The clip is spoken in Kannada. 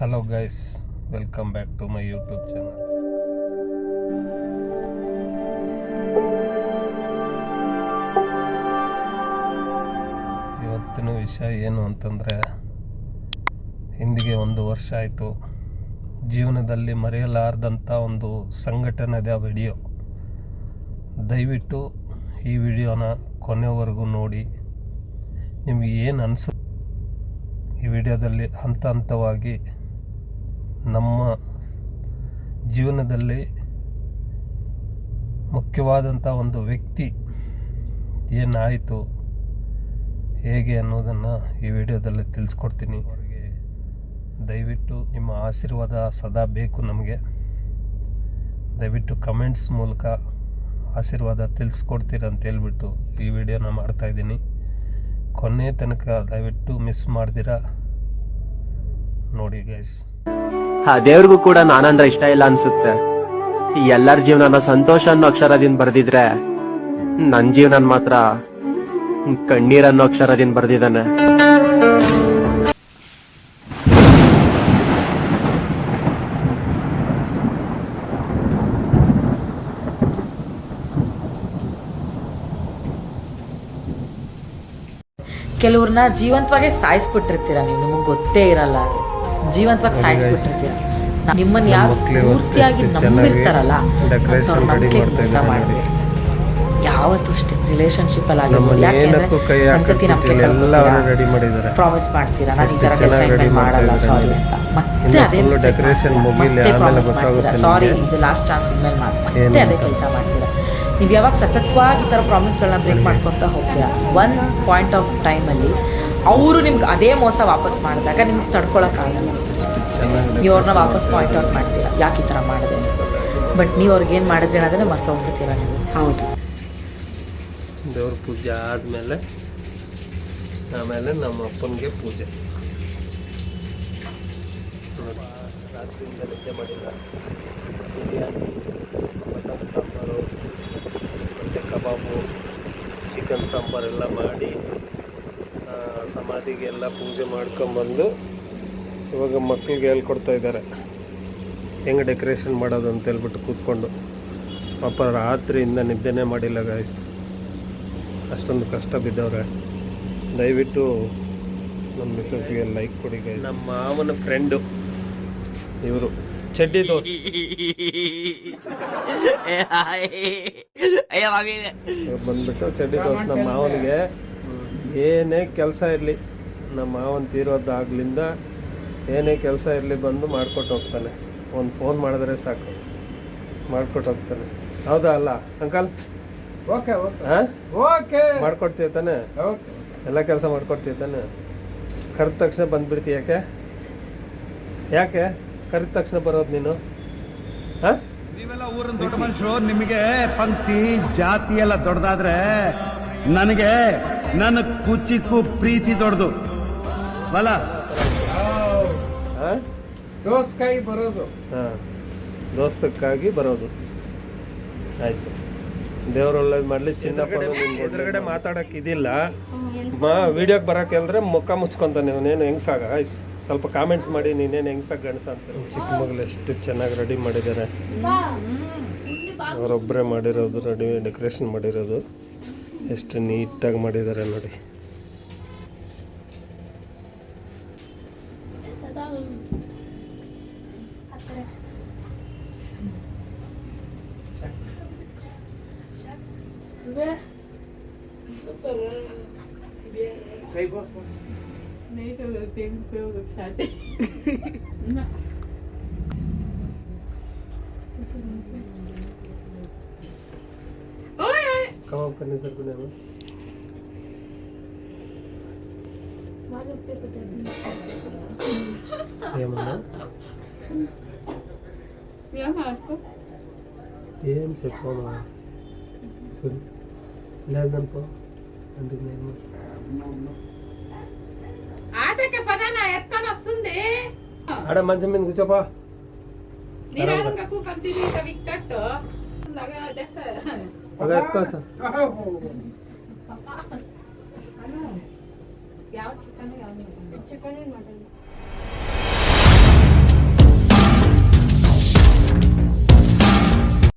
Hello guys welcome back to my YouTube channel ಇವತ್ತಿನ ವಿಷಯ ಏನು ಅಂತಂದರೆ, ಹಿಂದಿಗೆ ಒಂದು ವರ್ಷ ಆಯಿತು. ಜೀವನದಲ್ಲಿ ಮರೆಯಲಾರ್ದಂಥ ಒಂದು ಸಂಘಟನೆದ ವಿಡಿಯೋ. ದಯವಿಟ್ಟು ಈ ವಿಡಿಯೋನ ಕೊನೆವರೆಗೂ ನೋಡಿ. ನಿಮಗೆ ಏನು ಅನಿಸು ಈ ವಿಡಿಯೋದಲ್ಲಿ ಹಂತ ಹಂತವಾಗಿ ನಮ್ಮ ಜೀವನದಲ್ಲಿ ಮುಖ್ಯವಾದಂಥ ಒಂದು ವ್ಯಕ್ತಿ ಏನಾಯಿತು, ಹೇಗೆ ಅನ್ನೋದನ್ನು ಈ ವಿಡಿಯೋದಲ್ಲಿ ತಿಳಿಸ್ಕೊಡ್ತೀನಿ. ಅವರಿಗೆ ದಯವಿಟ್ಟು ನಿಮ್ಮ ಆಶೀರ್ವಾದ ಸದಾ ಬೇಕು ನಮಗೆ. ದಯವಿಟ್ಟು ಕಮೆಂಟ್ಸ್ ಮೂಲಕ ಆಶೀರ್ವಾದ ತಿಳಿಸ್ಕೊಡ್ತೀರಂತ ಹೇಳ್ಬಿಟ್ಟು ಈ ವಿಡಿಯೋನ ಮಾಡ್ತಾಯಿದ್ದೀನಿ ಕೊನೆ ತನಕ ದಯವಿಟ್ಟು ಮಿಸ್ ಮಾಡ್ದಿರಾ? ನೋಡಿ ಗೈಸ್ ಆ ದೇವ್ರಿಗೂ ಕೂಡ ನಾನಂದ್ರೆ ಇಷ್ಟ ಇಲ್ಲ ಅನ್ಸುತ್ತೆ. ಎಲ್ಲರ ಜೀವನನ ಸಂತೋಷ ಅನ್ನೋ ಅಕ್ಷರದಿಂದ ಬರ್ದಿದ್ರೆ ನನ್ ಜೀವನ ಮಾತ್ರ ಕಣ್ಣೀರನ್ನೋ ಅಕ್ಷರದಿಂದ ಬರ್ದಿದ್ದಾನೆ. ಕೆಲವ್ರನ್ನ ಜೀವಂತವಾಗೇ ಸಾಯಿಸ್ಬಿಟ್ಟಿರ್ತೀರ ನೀವು, ನಿಮಗೆ ಗೊತ್ತೇ ಇರಲ್ಲ ಜೀವಂತವಾಗಿ ಸಾಯಿಸ್ಬಿಟ್ಟಿರ್ತೀರ ನಿಮ್ಮನ್ನ ಯಾರು ಪೂರ್ತಿಯಾಗಿ ನಂಬಿರ್ತಾರಲ್ಲ ಮೋಸ ಯಾವತ್ತೂ ಅಷ್ಟೇ ರಿಲೇಶನ್ಶಿಪ್ ಅಲ್ಲಿ ಆಗಿರ್ಬೋದು. ಪ್ರಾಮಿಸ್ ಮಾಡ್ತೀರಾ? ನಾನು ಈ ಥರ ಕೆಲಸ ಮಾಡಲ್ಲ ಸಾರಿ ಅಂತ. ಮತ್ತೆ ಅದೇ ಮತ್ತೆ ಪ್ರಾಮಿಸ್ ಮಾಡ್ತೀರಾ? ಸಾರಿ. ಇದು ಲಾಸ್ಟ್ ಚಾನ್ಸ್ ಇನ್ಮೇಲೆ ಮಾಡಿ ಮತ್ತೆ ಅದೇ. ಕೆಲಸ ಮಾಡ್ತೀರಾ? ನೀವು ಯಾವಾಗ ಸತತವಾಗಿ ಈ ಥರ ಪ್ರಾಮಿಸ್ಗಳನ್ನ ಬ್ರೇಕ್ ಮಾಡ್ಕೊತಾ ಹೋಗ್ತೀರಾ? ಒನ್ ಪಾಯಿಂಟ್ ಆಫ್ ಟೈಮಲ್ಲಿ ಅವರು ನಿಮ್ಗೆ ಅದೇ ಮೋಸ ವಾಪಸ್ ಮಾಡಿದಾಗ ನಿಮ್ಗೆ ತಡ್ಕೊಳಕ್ಕಾಗಲ್ಲ. ಅವ್ರನ್ನ ವಾಪಸ್ ಪಾಯಿಂಟ್ ಔಟ್ ಮಾಡ್ತೀರಾ? ಯಾಕೆ ಈ ಥರ ಮಾಡಿದೆ ಬಟ್ ನೀವು ಅವ್ರಿಗೆ ಏನು ಮಾಡಿದ್ರಿ ಮರ್ತು ಹೋಗ್ಬಿಡ್ತೀರ ನೀವು? ಹೌದು. ದೇವ್ರ ಪೂಜೆ ಆದಮೇಲೆ ಆಮೇಲೆ ನಮ್ಮ ಅಪ್ಪನಿಗೆ ಪೂಜೆ. ರಾತ್ರಿಯಿಂದ ನಿದ್ದೆ ಮಾಡಿಲ್ಲ ಬಿರಿಯಾನಿ ಮಟನ್ ಸಾಂಬಾರು ಮತ್ತು ಕಬಾಬು ಚಿಕನ್ ಸಾಂಬಾರೆಲ್ಲ ಮಾಡಿ. ಸಮಾಧಿಗೆಲ್ಲ ಪೂಜೆ ಮಾಡ್ಕೊಂಬಂದು ಇವಾಗ ಮಕ್ಕಳಿಗೆ ಹೇಳ್ಕೊಡ್ತಾ ಇದ್ದಾರೆ. ಹೆಂಗೆ ಡೆಕೋರೇಷನ್ ಮಾಡೋದು ಅಂತ ಹೇಳ್ಬಿಟ್ಟು ಕೂತ್ಕೊಂಡು. ಪಾಪ ರಾತ್ರಿಯಿಂದ ನಿದ್ದೆನೇ ಮಾಡಿಲ್ಲ ಗಾಯ್ಸ್ ಅಷ್ಟೊಂದು ಕಷ್ಟ ಬಿದ್ದವ್ರೆ. ದಯವಿಟ್ಟು ನಮ್ಮ ಮಿಸ್ಸಸ್ಗೆ ಲೈಕ್ ಕೊಡಿ ಗೈಸ್ ನಮ್ಮ ಮಾವನ ಫ್ರೆಂಡು ಇವರು. ಚಡ್ಡಿ ದೋಸ್ ಬಂದ್ಬಿಟ್ಟು ಚಡ್ಡಿ ದೋಸ್ ನಮ್ಮ ಮಾವನಿಗೆ. ಏನೇ ಕೆಲಸ ಇರಲಿ ನಮ್ಮ ಮಾವನ ತೀರೋದಾಗ್ಲಿಂದ ಏನೇ ಕೆಲಸ ಇರಲಿ ಬಂದು ಮಾಡ್ಕೊಟ್ಟು ಹೋಗ್ತಾನೆ. ಒಂದು ಫೋನ್ ಮಾಡಿದ್ರೆ ಸಾಕು. ಮಾಡ್ಕೊಟ್ಟು ಹೋಗ್ತಾನೆ. ಹೌದಾ ಅಲ್ಲ ಅಂಕಲ್? Okay okay. ಹಾಂ? ಓಕೆ. ಮಾಡ್ಕೊಡ್ತೀಯ ತಾನೆ? ಓಕೆ. ಎಲ್ಲ ಕೆಲಸ ಮಾಡ್ಕೊಡ್ತೀಯ ತಾನೆ? ಕರೆದ ತಕ್ಷಣ ಬಂದ್ಬಿಡ್ತೀಯ ಯಾಕೆ? ಯಾಕೆ? ಕರೆದ ತಕ್ಷಣ ಬರೋದು ನೀನು? ಹಾಂ? ನೀವೆಲ್ಲ ಊರಿನ ದೊಡ್ಡ ಮನುಷ್ಯರು ನಿಮಗೆ ಪಂಕ್ತಿ ಜಾತಿ ಎಲ್ಲ ದೊಡ್ಡದಾದ್ರೆ ನನಗೆ ನನ್ನ ಕುಚ್ಚಿಕ್ಕೂ ಪ್ರೀತಿ ದೊಡ್ಡದು. ಬಲ. ದೋಸ್ಕಾಗಿ ಬರೋದು. ಹಾಂ ದೋಸ್ತಕ್ಕಾಗಿ ಬರೋದು. ಆಯ್ತು. ದೇವ್ರ ಒಳ್ಳೇದು ಮಾಡಲಿ ಚಿನ್ನಪ್ಪ ಎದುರುಗಡೆ ಮಾತಾಡಕ್ ಇದಿಲ್ಲ. ಮಾ ವಿಡಿಯೋಗೆ ಬರೋಕೆ ಅಂದ್ರೆ ಮುಖ ಮುಚ್ಕೊಂತಾನೆ ಏನು ಹೆಂಗ್ಸಾಗ? ಆಯ್ಸ್ ಸ್ವಲ್ಪ ಕಾಮೆಂಟ್ಸ್ ಮಾಡಿ ನೀನೇನು ಹೆಂಗ್ಸಾಗ ಗಣಸ ಅಂತ ಚಿಕ್ಕ ಮಗಳು ಎಷ್ಟು ಚೆನ್ನಾಗಿ ರೆಡಿ ಮಾಡಿದ್ದಾರೆ ಅವರೊಬ್ಬರೇ ಮಾಡಿರೋದು ರೆಡಿ ಡೆಕೋರೇಷನ್ ಮಾಡಿರೋದು. ಎಷ್ಟು ನೀಟಾಗಿ ಮಾಡಿದ್ದಾರೆ ನೋಡಿ Nee, ik denk veel gezet. ಕಬಾಬ್ कबाब करने सर को? ఏం చెప్పమా సరే లేదనుకో అందుకు నేను ఆటకి పదాన ఎత్తుకొని ఆడ మంచం మీద కూర్చోపా మీరు కూ కంటిన్యూ ఇట్లా విక్కట్టు Agad ಯಾವ ಚಿಕನ್ ಯಾವ ಚಿಕನ್ ಮಾಡಲ್ಲ